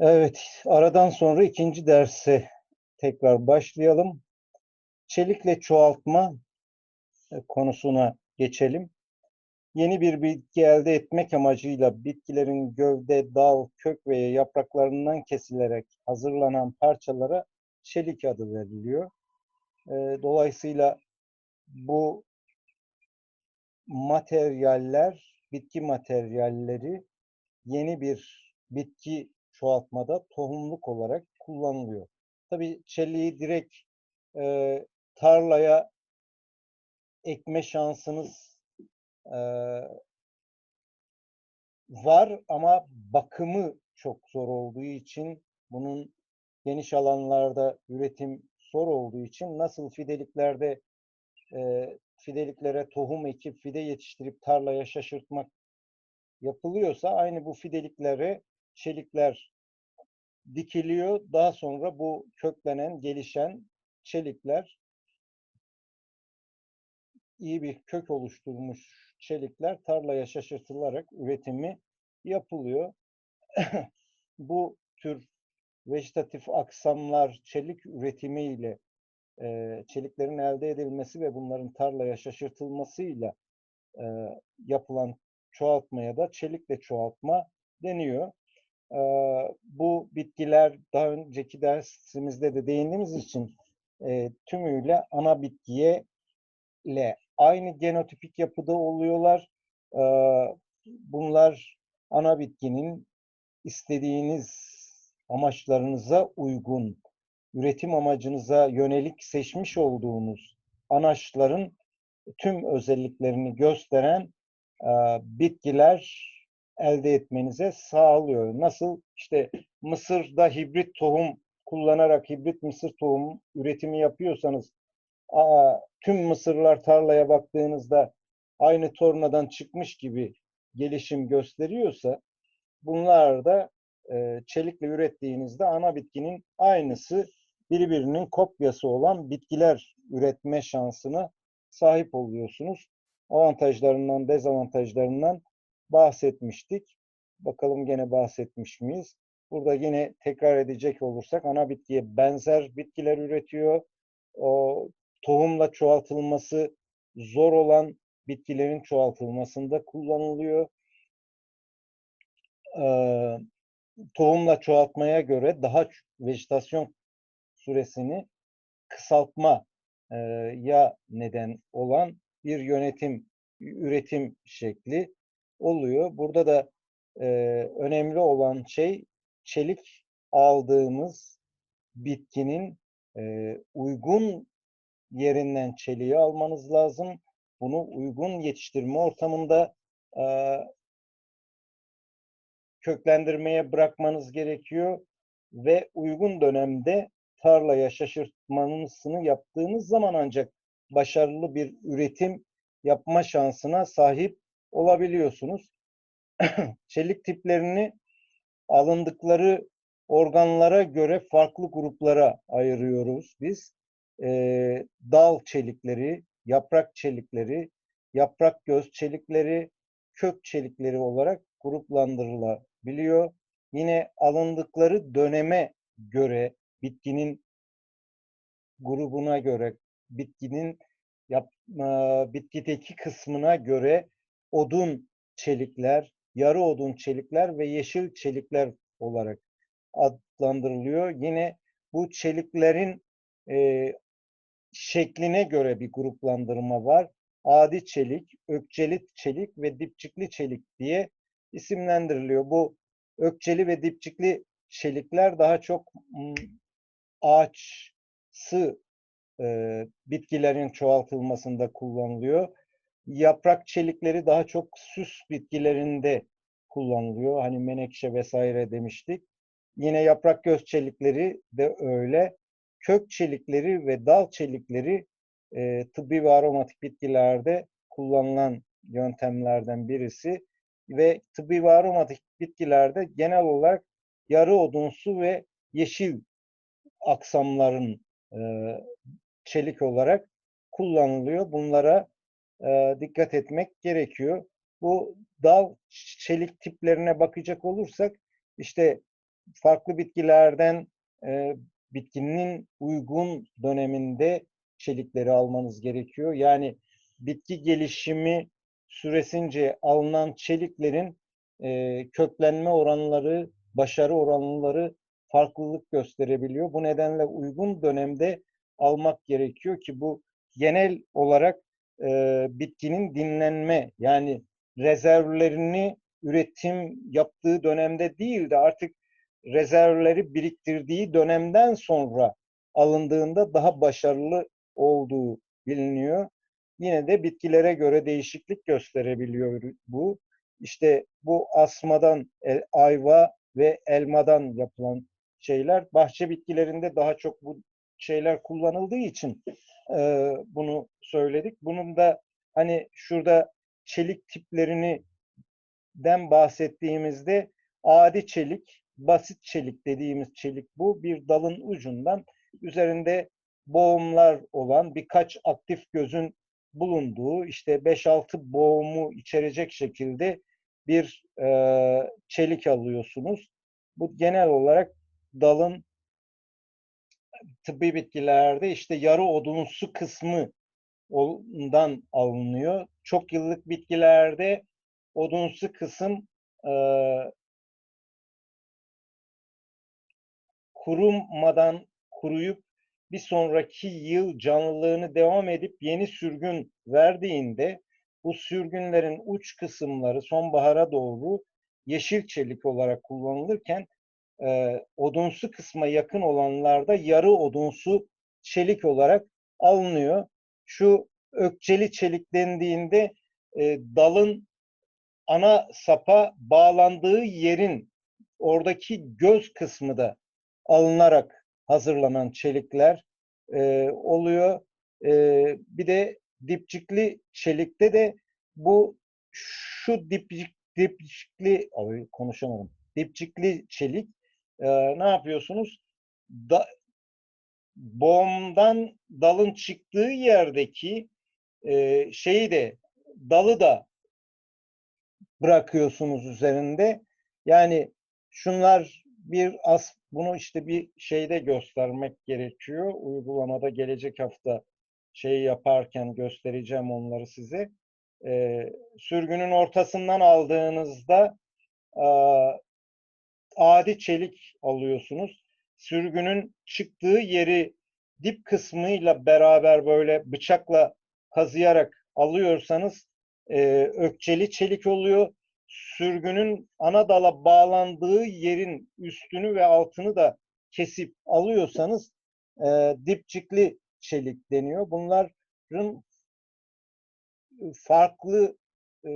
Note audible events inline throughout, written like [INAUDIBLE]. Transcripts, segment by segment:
Evet, aradan sonra ikinci derse tekrar başlayalım. Çelikle çoğaltma e, konusuna geçelim. Yeni bir bitki elde etmek amacıyla bitkilerin gövde, dal, kök ve yapraklarından kesilerek hazırlanan parçalara çelik adı veriliyor. E, Dolayısıyla bu materyaller, bitki materyalleri yeni bir bitki çoğaltmada tohumluk olarak kullanılıyor. Tabii çeliği direkt e, tarlaya ekme şansınız e, var ama bakımı çok zor olduğu için bunun geniş alanlarda üretim zor olduğu için nasıl fideliklerde e, fideliklere tohum ekip fide yetiştirip tarlaya şaşırtmak yapılıyorsa aynı bu fideliklere çelikler dikiliyor. Daha sonra bu köklenen, gelişen çelikler iyi bir kök oluşturmuş çelikler tarlaya şaşırtılarak üretimi yapılıyor. [COUGHS] bu tür vejetatif aksamlar çelik üretimiyle e, çeliklerin elde edilmesi ve bunların tarlaya şaşırtılmasıyla e, yapılan çoğaltmaya da çelikle çoğaltma deniyor. Bu bitkiler daha önceki dersimizde de değindiğimiz için tümüyle ana bitkiye aynı genotipik yapıda oluyorlar. Bunlar ana bitkinin istediğiniz amaçlarınıza uygun, üretim amacınıza yönelik seçmiş olduğunuz anaçların tüm özelliklerini gösteren bitkiler elde etmenize sağlıyor. Nasıl işte Mısır'da hibrit tohum kullanarak hibrit mısır tohum üretimi yapıyorsanız aa, tüm mısırlar tarlaya baktığınızda aynı tornadan çıkmış gibi gelişim gösteriyorsa bunlar da e, çelikle ürettiğinizde ana bitkinin aynısı birbirinin kopyası olan bitkiler üretme şansına sahip oluyorsunuz. Avantajlarından, dezavantajlarından bahsetmiştik. Bakalım gene bahsetmiş miyiz? Burada yine tekrar edecek olursak ana bitkiye benzer bitkiler üretiyor. O tohumla çoğaltılması zor olan bitkilerin çoğaltılmasında kullanılıyor. Ee, tohumla çoğaltmaya göre daha vejetasyon süresini kısaltma e, ya neden olan bir yönetim, üretim şekli oluyor. Burada da e, önemli olan şey çelik aldığımız bitkinin e, uygun yerinden çeliği almanız lazım. Bunu uygun yetiştirme ortamında e, köklendirmeye bırakmanız gerekiyor ve uygun dönemde tarlaya şaşırtmanızını yaptığınız zaman ancak başarılı bir üretim yapma şansına sahip olabiliyorsunuz. [CLEARS THROAT] Çelik tiplerini alındıkları organlara göre farklı gruplara ayırıyoruz biz. Ee, dal çelikleri, yaprak çelikleri, yaprak göz çelikleri, kök çelikleri olarak gruplandırılabiliyor. Yine alındıkları döneme göre, bitkinin grubuna göre, bitkinin yap, bitkideki kısmına göre odun çelikler, yarı odun çelikler ve yeşil çelikler olarak adlandırılıyor. Yine bu çeliklerin e, şekline göre bir gruplandırma var. Adi çelik, ökçeli çelik ve dipçikli çelik diye isimlendiriliyor. Bu ökçeli ve dipçikli çelikler daha çok ağaçsı e, bitkilerin çoğaltılmasında kullanılıyor. Yaprak çelikleri daha çok süs bitkilerinde kullanılıyor. Hani menekşe vesaire demiştik. Yine yaprak göz çelikleri de öyle. Kök çelikleri ve dal çelikleri e, tıbbi ve aromatik bitkilerde kullanılan yöntemlerden birisi ve tıbbi ve aromatik bitkilerde genel olarak yarı odunsu ve yeşil aksamların e, çelik olarak kullanılıyor. Bunlara e, dikkat etmek gerekiyor. Bu dal çelik tiplerine bakacak olursak işte farklı bitkilerden e, bitkinin uygun döneminde çelikleri almanız gerekiyor. Yani bitki gelişimi süresince alınan çeliklerin e, köklenme oranları, başarı oranları farklılık gösterebiliyor. Bu nedenle uygun dönemde almak gerekiyor ki bu genel olarak e, bitkinin dinlenme yani rezervlerini üretim yaptığı dönemde değil de artık rezervleri biriktirdiği dönemden sonra alındığında daha başarılı olduğu biliniyor. Yine de bitkilere göre değişiklik gösterebiliyor bu. İşte bu asmadan ayva ve elmadan yapılan şeyler bahçe bitkilerinde daha çok bu şeyler kullanıldığı için e, bunu söyledik. Bunun da hani şurada çelik tiplerini den bahsettiğimizde adi çelik, basit çelik dediğimiz çelik bu. Bir dalın ucundan üzerinde boğumlar olan birkaç aktif gözün bulunduğu işte 5-6 boğumu içerecek şekilde bir e, çelik alıyorsunuz. Bu genel olarak dalın tıbbi bitkilerde işte yarı odunsu kısmı ondan alınıyor. Çok yıllık bitkilerde odunsu kısım e, kurumadan kuruyup bir sonraki yıl canlılığını devam edip yeni sürgün verdiğinde bu sürgünlerin uç kısımları sonbahara doğru yeşil çelik olarak kullanılırken e, odunsu kısma yakın olanlarda yarı odunsu çelik olarak alınıyor. Şu ökçeli çelik dendiğinde e, dalın ana sapa bağlandığı yerin oradaki göz kısmı da alınarak hazırlanan çelikler e, oluyor. E, bir de dipçikli çelikte de bu şu dipçik, dipçikli abi konuşamadım. Dipçikli çelik e, ne yapıyorsunuz? Da, boğumdan dalın çıktığı yerdeki e, şeyi de dalı da bırakıyorsunuz üzerinde. Yani şunlar bir as bunu işte bir şeyde göstermek gerekiyor. Uygulamada gelecek hafta şey yaparken göstereceğim onları size. Ee, sürgünün ortasından aldığınızda e, adi çelik alıyorsunuz. Sürgünün çıktığı yeri dip kısmıyla beraber böyle bıçakla kazıyarak alıyorsanız e, ökçeli çelik oluyor. Sürgünün ana dala bağlandığı yerin üstünü ve altını da kesip alıyorsanız e, dipçikli çelik deniyor. Bunların farklı e,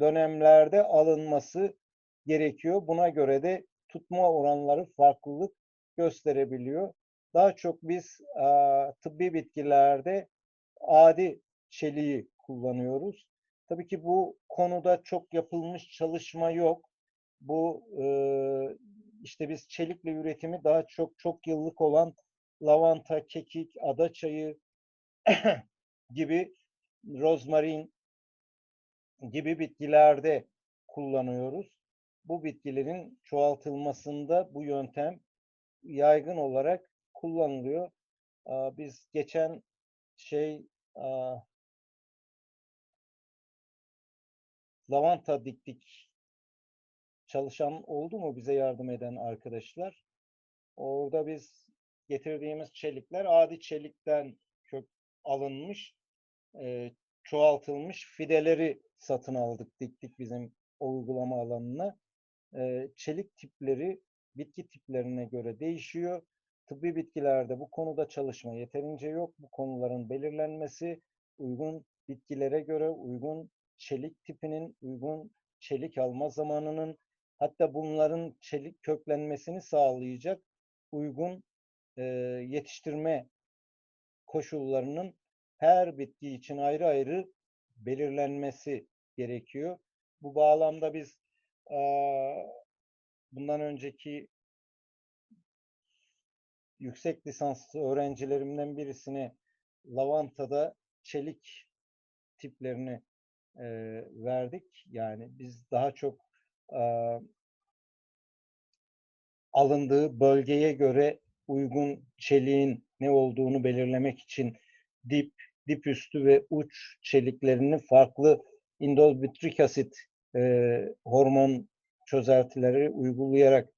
dönemlerde alınması gerekiyor. Buna göre de tutma oranları farklılık gösterebiliyor. Daha çok biz a, tıbbi bitkilerde adi çeliği kullanıyoruz. Tabii ki bu konuda çok yapılmış çalışma yok. Bu e, işte biz çelikle üretimi daha çok çok yıllık olan lavanta, kekik, ada çayı [CLEARS THROAT] gibi rozmarin gibi bitkilerde kullanıyoruz. Bu bitkilerin çoğaltılmasında bu yöntem yaygın olarak kullanılıyor. Biz geçen şey lavanta diktik çalışan oldu mu bize yardım eden arkadaşlar? Orada biz getirdiğimiz çelikler adi çelikten kök alınmış, çoğaltılmış fideleri satın aldık, diktik bizim uygulama alanına. Çelik tipleri bitki tiplerine göre değişiyor. Tıbbi bitkilerde bu konuda çalışma yeterince yok. Bu konuların belirlenmesi uygun bitkilere göre uygun çelik tipinin, uygun çelik alma zamanının hatta bunların çelik köklenmesini sağlayacak uygun e, yetiştirme koşullarının her bitki için ayrı ayrı belirlenmesi gerekiyor. Bu bağlamda biz bundan önceki yüksek lisanslı öğrencilerimden birisine lavantada çelik tiplerini e, verdik. Yani biz daha çok e, alındığı bölgeye göre uygun çeliğin ne olduğunu belirlemek için dip, dip üstü ve uç çeliklerini farklı indol bitrik asit e, hormon çözeltileri uygulayarak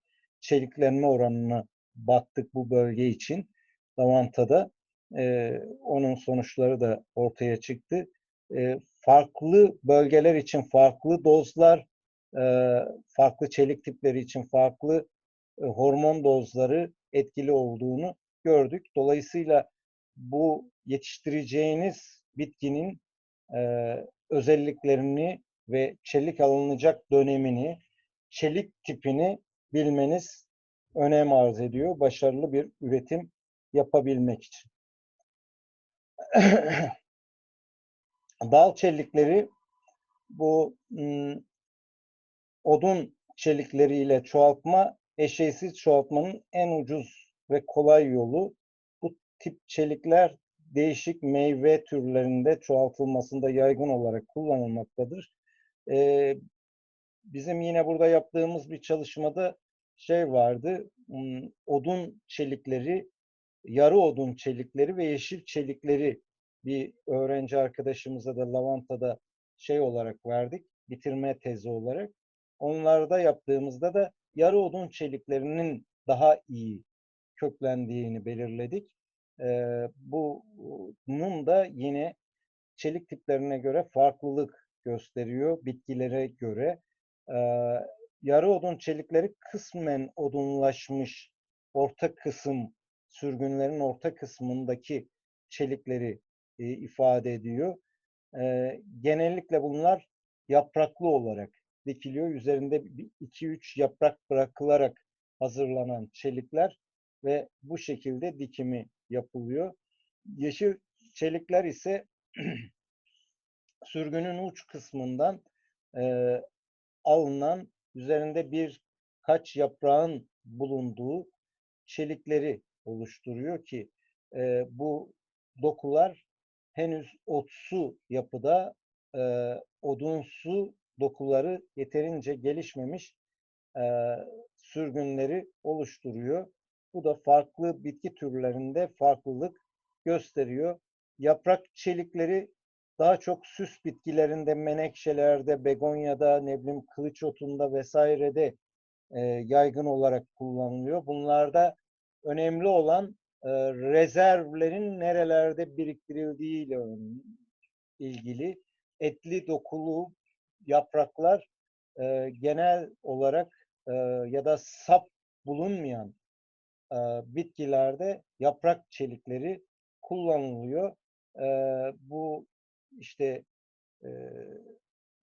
çeliklenme oranına baktık bu bölge için. Lavantada e, onun sonuçları da ortaya çıktı. E, farklı bölgeler için farklı dozlar, e, farklı çelik tipleri için farklı e, hormon dozları etkili olduğunu gördük. Dolayısıyla bu yetiştireceğiniz bitkinin e, özelliklerini ve çelik alınacak dönemini, çelik tipini bilmeniz önem arz ediyor başarılı bir üretim yapabilmek için. [CLEARS THROAT] Dal çelikleri bu odun çelikleriyle çoğaltma eşeğsiz çoğaltmanın en ucuz ve kolay yolu. Bu tip çelikler değişik meyve türlerinde çoğaltılmasında yaygın olarak kullanılmaktadır. Ee, bizim yine burada yaptığımız bir çalışmada şey vardı, odun çelikleri, yarı odun çelikleri ve yeşil çelikleri bir öğrenci arkadaşımıza da Lavanta'da şey olarak verdik, bitirme tezi olarak. Onlarda yaptığımızda da yarı odun çeliklerinin daha iyi köklendiğini belirledik. Ee, bunun da yine çelik tiplerine göre farklılık gösteriyor bitkilere göre. Ee, yarı odun çelikleri kısmen odunlaşmış orta kısım sürgünlerin orta kısmındaki çelikleri e, ifade ediyor. E, genellikle bunlar yapraklı olarak dikiliyor. Üzerinde 2-3 yaprak bırakılarak hazırlanan çelikler ve bu şekilde dikimi yapılıyor. Yeşil çelikler ise [CLEARS THROAT] sürgünün uç kısmından e, alınan üzerinde bir kaç yaprağın bulunduğu çelikleri oluşturuyor ki e, bu dokular henüz otsu yapıda e, odunsu dokuları yeterince gelişmemiş e, sürgünleri oluşturuyor. Bu da farklı bitki türlerinde farklılık gösteriyor. Yaprak çelikleri daha çok süs bitkilerinde, menekşelerde, begonyada, ne bileyim kılıç otunda vesairede e, yaygın olarak kullanılıyor. Bunlarda önemli olan e, rezervlerin nerelerde biriktirildiği ile ilgili etli dokulu yapraklar e, genel olarak e, ya da sap bulunmayan e, bitkilerde yaprak çelikleri kullanılıyor. E, bu işte e,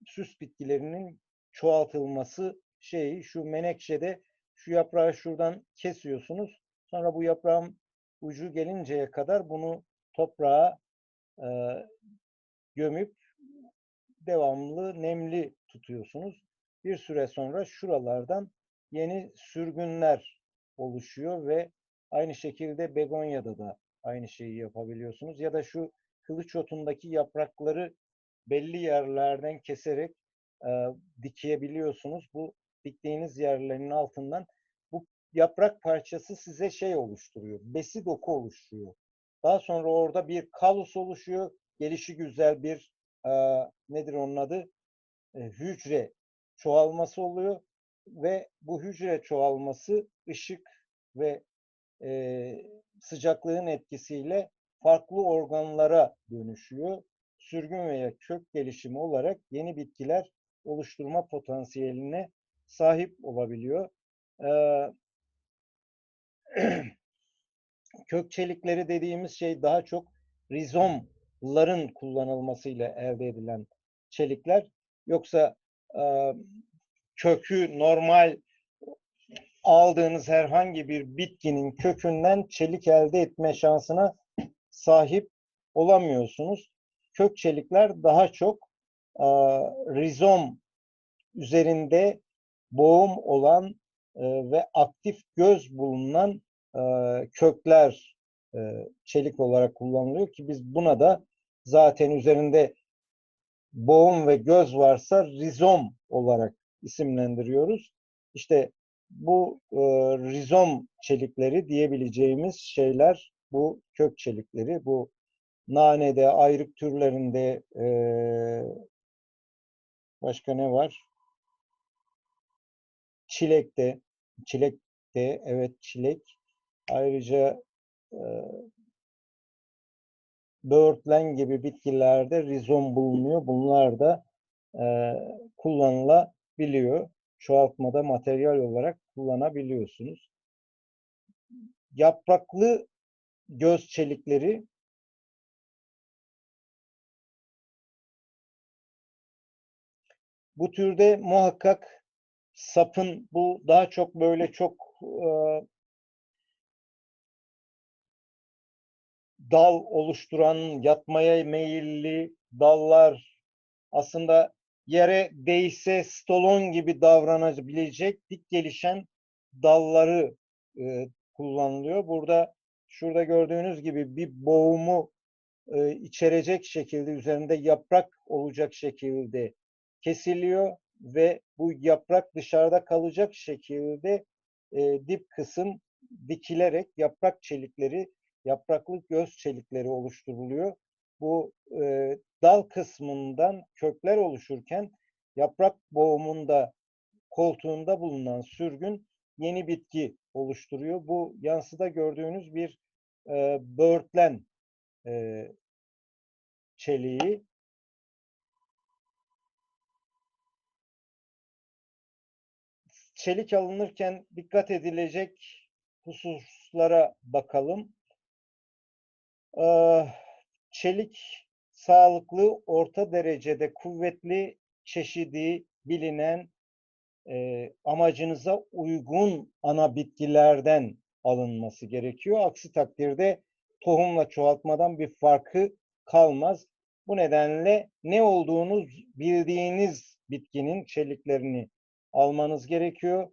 süs bitkilerinin çoğaltılması şeyi şu menekşede şu yaprağı şuradan kesiyorsunuz. Sonra bu yaprağın ucu gelinceye kadar bunu toprağa e, gömüp devamlı nemli tutuyorsunuz. Bir süre sonra şuralardan yeni sürgünler oluşuyor ve aynı şekilde begonyada da aynı şeyi yapabiliyorsunuz. Ya da şu kılıç otundaki yaprakları belli yerlerden keserek e, dikebiliyorsunuz. Bu diktiğiniz yerlerin altından bu yaprak parçası size şey oluşturuyor. Besi doku oluşturuyor. Daha sonra orada bir kalus oluşuyor. Gelişi güzel bir e, nedir onun adı? E, hücre çoğalması oluyor ve bu hücre çoğalması ışık ve e, sıcaklığın etkisiyle farklı organlara dönüşüyor. Sürgün veya kök gelişimi olarak yeni bitkiler oluşturma potansiyeline sahip olabiliyor. Ee, [CLEARS THROAT] kök çelikleri dediğimiz şey daha çok rizomların kullanılmasıyla elde edilen çelikler. Yoksa e, kökü normal aldığınız herhangi bir bitkinin kökünden çelik elde etme şansına sahip olamıyorsunuz. Kök çelikler daha çok e, rizom üzerinde boğum olan e, ve aktif göz bulunan e, kökler e, çelik olarak kullanılıyor ki biz buna da zaten üzerinde boğum ve göz varsa rizom olarak isimlendiriyoruz. İşte bu e, rizom çelikleri diyebileceğimiz şeyler bu kök çelikleri. Bu nanede, ayrık türlerinde e, başka ne var? Çilekte, çilekte, evet çilek. Ayrıca e, böğürtlen gibi bitkilerde rizom bulunuyor. Bunlar da e, kullanılabiliyor. Çoğaltmada materyal olarak kullanabiliyorsunuz. Yapraklı göz çelikleri bu türde muhakkak sapın bu daha çok böyle çok e, dal oluşturan, yatmaya meyilli dallar aslında yere değse stolon gibi davranabilecek dik gelişen dalları e, kullanılıyor. Burada şurada gördüğünüz gibi bir boğumu e, içerecek şekilde üzerinde yaprak olacak şekilde kesiliyor ve bu yaprak dışarıda kalacak şekilde e, dip kısım dikilerek yaprak çelikleri, yapraklık göz çelikleri oluşturuluyor. Bu e, dal kısmından kökler oluşurken yaprak boğumunda koltuğunda bulunan sürgün yeni bitki oluşturuyor. Bu yansıda gördüğünüz bir e, böğürtlen e, çeliği. Çelik alınırken dikkat edilecek hususlara bakalım. Ee, çelik sağlıklı, orta derecede kuvvetli, çeşidi bilinen, e, amacınıza uygun ana bitkilerden alınması gerekiyor. Aksi takdirde tohumla çoğaltmadan bir farkı kalmaz. Bu nedenle ne olduğunu bildiğiniz bitkinin çeliklerini almanız gerekiyor.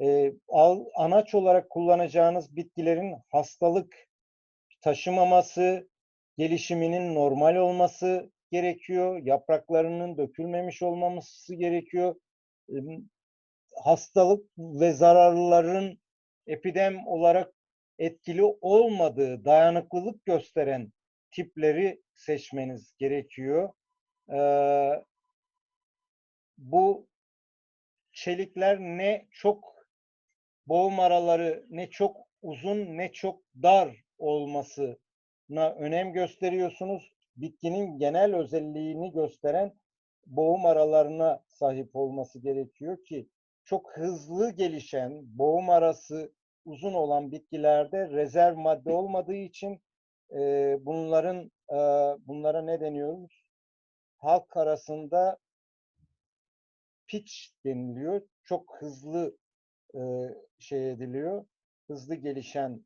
E, al, anaç olarak kullanacağınız bitkilerin hastalık taşımaması, gelişiminin normal olması gerekiyor. Yapraklarının dökülmemiş olmaması gerekiyor. Hastalık ve zararlıların epidem olarak etkili olmadığı, dayanıklılık gösteren tipleri seçmeniz gerekiyor. Ee, bu çelikler ne çok boğum araları ne çok uzun ne çok dar olmasına önem gösteriyorsunuz. Bitkinin genel özelliğini gösteren boğum aralarına sahip olması gerekiyor ki çok hızlı gelişen boğum arası uzun olan bitkilerde rezerv madde olmadığı için e, bunların e, bunlara ne deniyoruz? Halk arasında pitch deniliyor. Çok hızlı e, şey ediliyor. Hızlı gelişen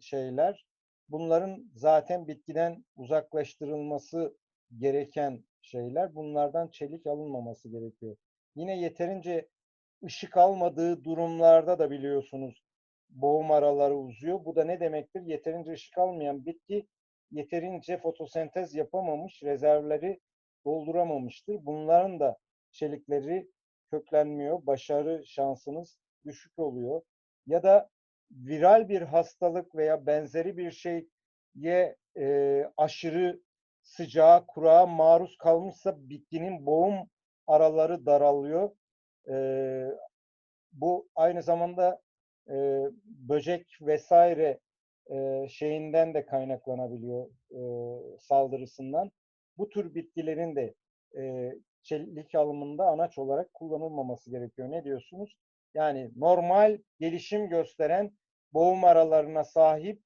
şeyler. Bunların zaten bitkiden uzaklaştırılması gereken şeyler. Bunlardan çelik alınmaması gerekiyor. Yine yeterince ışık almadığı durumlarda da biliyorsunuz boğum araları uzuyor. Bu da ne demektir? Yeterince ışık almayan bitki yeterince fotosentez yapamamış, rezervleri dolduramamıştır. Bunların da çelikleri köklenmiyor. Başarı şansınız düşük oluyor. Ya da viral bir hastalık veya benzeri bir şeye e, aşırı sıcağa, kurağa maruz kalmışsa bitkinin boğum araları daralıyor. E, bu aynı zamanda e, böcek vesaire e, şeyinden de kaynaklanabiliyor e, saldırısından. Bu tür bitkilerin de e, çelik alımında anaç olarak kullanılmaması gerekiyor. Ne diyorsunuz? Yani normal gelişim gösteren boğum aralarına sahip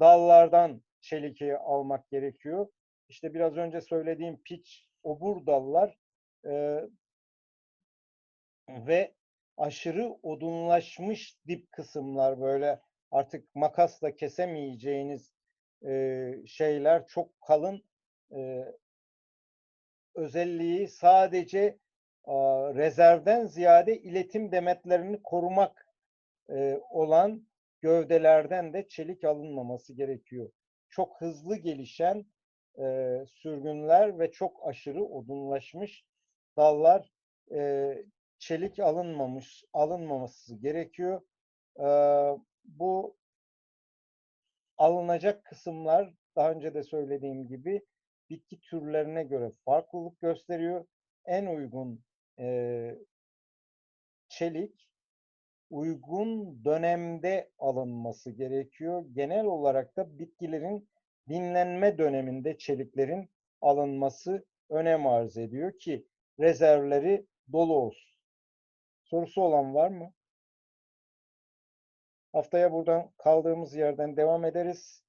dallardan çeliki almak gerekiyor. İşte biraz önce söylediğim piç, obur dallar e, ve aşırı odunlaşmış dip kısımlar böyle artık makasla kesemeyeceğiniz e, şeyler çok kalın e, özelliği sadece a, rezervden ziyade iletim demetlerini korumak e, olan gövdelerden de çelik alınmaması gerekiyor. Çok hızlı gelişen e, sürgünler ve çok aşırı odunlaşmış dallar e, çelik alınmamış, alınmaması gerekiyor. Ee, bu alınacak kısımlar daha önce de söylediğim gibi bitki türlerine göre farklılık gösteriyor. En uygun e, çelik uygun dönemde alınması gerekiyor. Genel olarak da bitkilerin dinlenme döneminde çeliklerin alınması önem arz ediyor ki rezervleri dolu olsun. Sorusu olan var mı? Haftaya buradan kaldığımız yerden devam ederiz.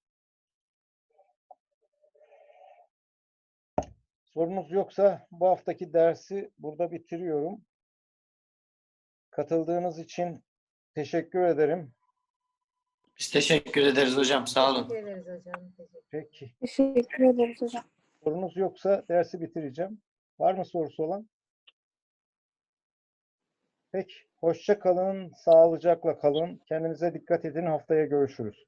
Sorunuz yoksa bu haftaki dersi burada bitiriyorum. Katıldığınız için teşekkür ederim. Biz teşekkür ederiz hocam. Sağ olun. Teşekkür ederiz hocam. Peki. Teşekkür ederiz hocam. Sorunuz yoksa dersi bitireceğim. Var mı sorusu olan? Peki. Hoşça kalın, sağlıcakla kalın. Kendinize dikkat edin. Haftaya görüşürüz.